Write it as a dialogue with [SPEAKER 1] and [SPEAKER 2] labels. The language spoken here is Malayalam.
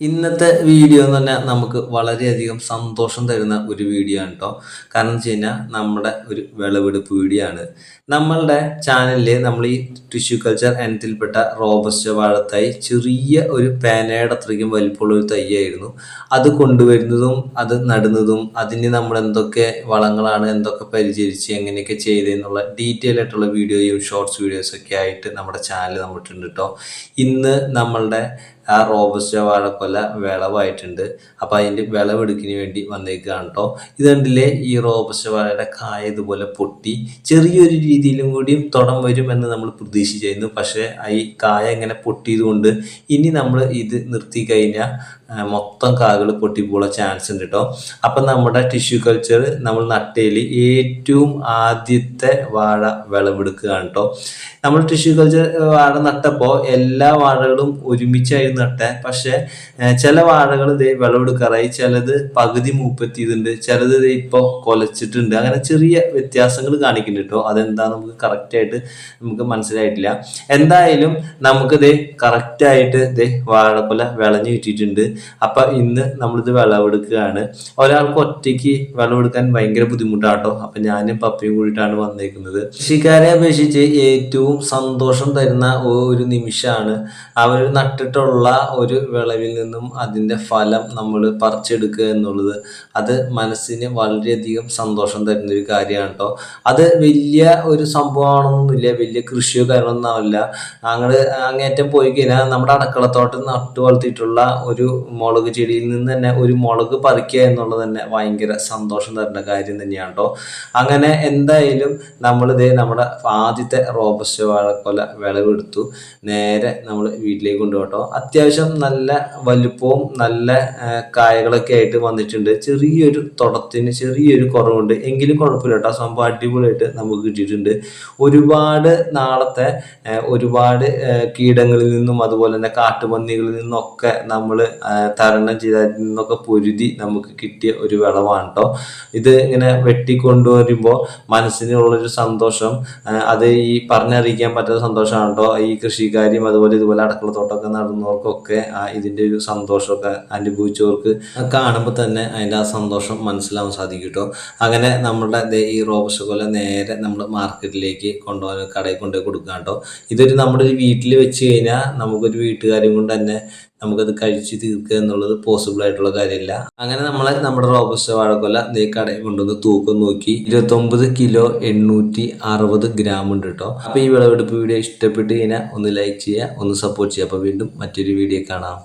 [SPEAKER 1] ഇന്നത്തെ വീഡിയോ എന്ന് പറഞ്ഞാൽ നമുക്ക് വളരെയധികം സന്തോഷം തരുന്ന ഒരു വീഡിയോ ആണ് കേട്ടോ കാരണം വെച്ച് കഴിഞ്ഞാൽ നമ്മുടെ ഒരു വിളവെടുപ്പ് വീഡിയോ ആണ്. നമ്മളുടെ ചാനലിൽ നമ്മൾ ഈ ടിഷ്യൂ കൾച്ചർ ഇനത്തിൽപ്പെട്ട റോബസ്റ്റ് വാഴത്തായി ചെറിയ ഒരു പേനയുടെ അത്രയ്ക്കും വലിപ്പമുള്ള ഒരു തൈയായിരുന്നു. അത് കൊണ്ടുവരുന്നതും അത് നടുന്നതും അതിന് നമ്മൾ എന്തൊക്കെ വളങ്ങളാണ് എന്തൊക്കെ പരിചരിച്ച് എങ്ങനെയൊക്കെ ചെയ്തതെന്നുള്ള ഡീറ്റെയിൽ ആയിട്ടുള്ള വീഡിയോയും ഷോർട്സ് വീഡിയോസൊക്കെ ആയിട്ട് നമ്മുടെ ചാനൽ നമ്മളിട്ടുണ്ട് കേട്ടോ ഇന്ന് നമ്മളുടെ ആ റോബസ്റ്റ വാഴക്കൊല വിളവായിട്ടുണ്ട്. അപ്പോൾ അതിന്റെ വിളവെടുക്കിന് വേണ്ടി വന്നേക്കുകയാണ് കേട്ടോ ഇത് കണ്ടില്ലേ? ഈ റോബസ്റ്റ വാഴയുടെ കായ ഇതുപോലെ പൊട്ടി ചെറിയൊരു രീതിയിലും കൂടിയും തുടം വരുമെന്ന് നമ്മൾ പ്രതീക്ഷിച്ചിരുന്നു. പക്ഷേ ഈ കായ ഇങ്ങനെ പൊട്ടിയത് കൊണ്ട് ഇനി നമ്മൾ ഇത് നിർത്തി കഴിഞ്ഞാൽ മൊത്തം കാകൾ പൊട്ടിപ്പോള ചാൻസ് ഉണ്ട് കേട്ടോ അപ്പം നമ്മുടെ ടിഷ്യൂ കൾച്ചർ നമ്മൾ നട്ടയിൽ ഏറ്റവും ആദ്യത്തെ വാഴ വിളവെടുക്കുകയാണ് കേട്ടോ നമ്മൾ ടിഷ്യൂ കൾച്ചർ വാഴ നട്ടപ്പോൾ എല്ലാ വാഴകളും ഒരുമിച്ചായിരുന്നു നട്ടെ പക്ഷെ ചില വാഴകൾ ഇതേ വിളവെടുക്കാറായി ചിലത് പകുതി മൂപ്പത്തിയതുണ്ട് ചിലത് ഇതേ ഇപ്പോൾ കൊലച്ചിട്ടുണ്ട്. അങ്ങനെ ചെറിയ വ്യത്യാസങ്ങൾ കാണിക്കുന്നുണ്ട് കേട്ടോ. അതെന്താ നമുക്ക് കറക്റ്റായിട്ട് നമുക്ക് മനസ്സിലായിട്ടില്ല. എന്തായാലും നമുക്ക് നമുക്കിത് കറക്റ്റായിട്ട് ഇതേ വാഴക്കുല വിളഞ്ഞു കിട്ടിയിട്ടുണ്ട്. അപ്പൊ ഇന്ന് നമ്മളിത് വിളവെടുക്കുകയാണ്. ഒരാൾക്ക് ഒറ്റയ്ക്ക് വിളവെടുക്കാൻ ഭയങ്കര ബുദ്ധിമുട്ടാട്ടോ. അപ്പൊ ഞാനും പപ്പയും കൂടിയിട്ടാണ് വന്നേക്കുന്നത്. കൃഷിക്കാരെ അപേക്ഷിച്ച് ഏറ്റവും സന്തോഷം തരുന്ന ഒരു നിമിഷമാണ് അവർ നട്ടിട്ടുള്ള ഒരു വിളവിൽ നിന്നും അതിന്റെ ഫലം നമ്മൾ പറിച്ചെടുക്കുക എന്നുള്ളത് അത് മനസ്സിന് വളരെയധികം സന്തോഷം തരുന്ന ഒരു കാര്യമാണ് കേട്ടോ. അത് വലിയ ഒരു സംഭവമാണെന്നൊന്നുമില്ല. വലിയ കൃഷിയോ കാര്യമൊന്നുമില്ല ഞങ്ങൾ അങ്ങേറ്റം പോയി കഴിഞ്ഞാൽ നമ്മുടെ അടുക്കളത്തോട്ടം നട്ടു വളർത്തിയിട്ടുള്ള ഒരു മുളക് ചെടിയിൽ നിന്ന് തന്നെ ഒരു മുളക് പറിക്കുക എന്നുള്ളത് തന്നെ ഭയങ്കര സന്തോഷം തരുന്ന കാര്യം തന്നെയാണ് കേട്ടോ. അങ്ങനെ എന്തായാലും നമ്മളിതേ നമ്മുടെ ആദ്യത്തെ റോബസ്റ്റ് വാഴക്കൊല വിളവെടുത്തു. നേരെ നമ്മൾ വീട്ടിലേക്ക് കൊണ്ടുപോട്ടോ അത്യാവശ്യം നല്ല വലുപ്പവും നല്ല കായകളൊക്കെ ആയിട്ട് വന്നിട്ടുണ്ട്. ചെറിയൊരു തുടത്തിന് ചെറിയൊരു കുറവുണ്ട്. എങ്കിലും കുഴപ്പമില്ല കേട്ടോ. സംഭവം അടിപൊളിയായിട്ട് നമുക്ക് കിട്ടിയിട്ടുണ്ട്. ഒരുപാട് നാളത്തെ ഒരുപാട് കീടങ്ങളിൽ നിന്നും അതുപോലെ തന്നെ കാട്ടുപന്നികളിൽ നിന്നൊക്കെ നമ്മൾ തരണം ചെയ്തതിൽ നിന്നൊക്കെ പൊരുതി നമുക്ക് കിട്ടിയ ഒരു വിളവാണ് കേട്ടോ. ഇത് ഇങ്ങനെ വെട്ടിക്കൊണ്ടുവരുമ്പോൾ മനസ്സിനുള്ളൊരു സന്തോഷം അത് ഈ പറഞ്ഞറിയിക്കാൻ പറ്റാത്ത സന്തോഷമാണ് കേട്ടോ. ഈ കൃഷിക്കാരും അതുപോലെ ഇതുപോലെ അടുക്കളത്തോട്ടമൊക്കെ നടന്നവർക്കൊക്കെ ഇതിന്റെ ഒരു സന്തോഷമൊക്കെ അനുഭവിച്ചവർക്ക് കാണുമ്പോൾ തന്നെ അതിന്റെ ആ സന്തോഷം മനസ്സിലാവാൻ സാധിക്കും കേട്ടോ. അങ്ങനെ നമ്മുടെ ഈ റോബസ്റ്റ് നേരെ നമ്മൾ മാർക്കറ്റിലേക്ക് കൊണ്ടുപോകാൻ കടയിൽ കൊണ്ടുപോയി കൊടുക്കാം കേട്ടോ. ഇതൊരു നമ്മുടെ ഒരു വീട്ടിൽ വെച്ച് കഴിഞ്ഞാൽ നമുക്കൊരു വീട്ടുകാരും കൊണ്ട് തന്നെ നമുക്കത് കഴിച്ച് തീർക്കുക എന്നുള്ളത് പോസിബിൾ ആയിട്ടുള്ള കാര്യമില്ല. അങ്ങനെ നമ്മൾ നമ്മുടെ റോബസ്റ്റ് വാഴക്കൊല ദേ കടയിൽ കൊണ്ടുവന്ന് തൂക്കം നോക്കി. ഇരുപത്തൊമ്പത് കിലോ എണ്ണൂറ്റി അറുപത് ഗ്രാം ഉണ്ട് കേട്ടോ അപ്പോൾ ഈ വിളവെടുപ്പ് വീഡിയോ ഇഷ്ടപ്പെട്ട് കഴിഞ്ഞാൽ ഒന്ന് ലൈക്ക് ചെയ്യുക ഒന്ന് സപ്പോർട്ട് ചെയ്യുക. അപ്പോൾ വീണ്ടും മറ്റൊരു വീഡിയോ കാണാം.